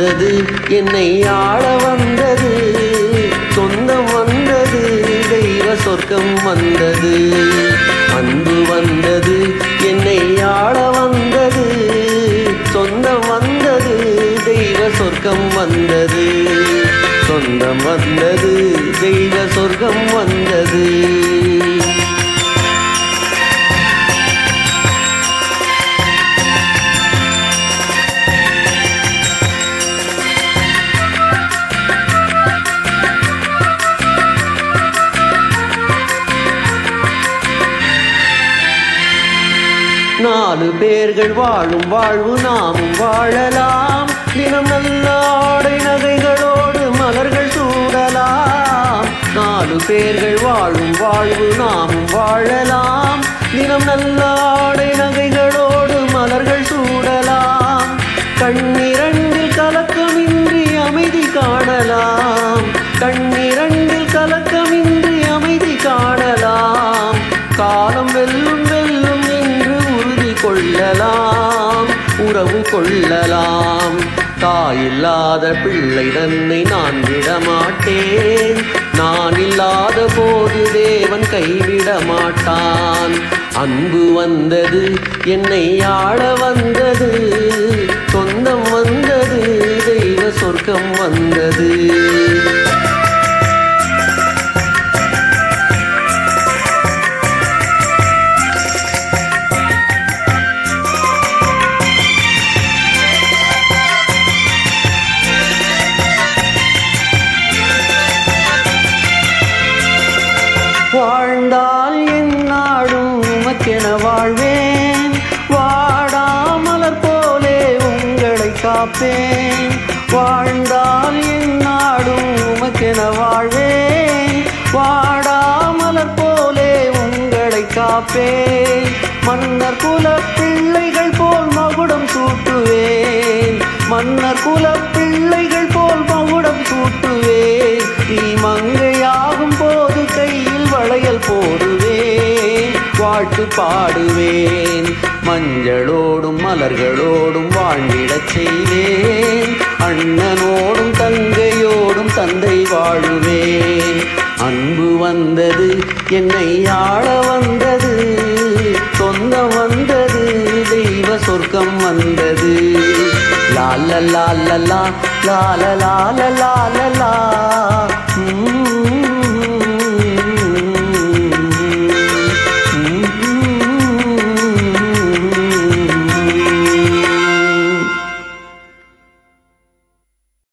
வந்தது என்னை ஆள வந்தது. சொந்தம் வந்தது தெய்வ சொர்க்கம் வந்தது. அன்பு வந்தது என்னை ஆள வந்தது. சொந்தம் வந்தது தெய்வ சொர்க்கம் வந்தது. சொந்தம் வந்தது தெய்வ சொர்க்கம் வந்தது. நாலு பேர்கள் வாழும் வாழ்வு நாமும் வாழலாம். தினம் நல்ல ஆடை நகைகளோடு மலர்கள் சூடலாம். நாலு பேர்கள் வாழும் வாழ்வு நாமும் வாழலாம். தினம் நல்ல ஆடை நகைகளோடு மலர்கள் உறவு கொள்ளலாம். தாயில்லாத பிள்ளை தன்னை நான் விடமாட்டேன். நான் இல்லாத போது தேவன் கைவிட மாட்டான் அன்பு வந்தது என்னை ஆள வந்தது. சொந்தம் வந்தது தெய்வ சொர்க்கம் வந்தது. காப்பேன். வாழ்ந்தால் என் நாடும் உமக்கென வாழ்வேன். வாடாமலர் போலே உங்களை காப்பேன். மன்னர் குல பிள்ளைகள் போல் மகுடம் சூட்டுவேன். மன்னர் குல பிள்ளைகள் போல் மகுடம் சூட்டுவேன். நீ மங்கையாகும் போது கையில் வளையல் போடுவேன். வாழ்த்து பாடுவேன். மஞ்சளோடும் மலர்களோடும் வாழ்ந்திடச் செய்வேன். அன்பு வந்தது என்னை ஆள வந்தது சொந்தம் வந்தது தெய்வ சொர்க்கம் வந்தது. லால லால லா லால லால லால லா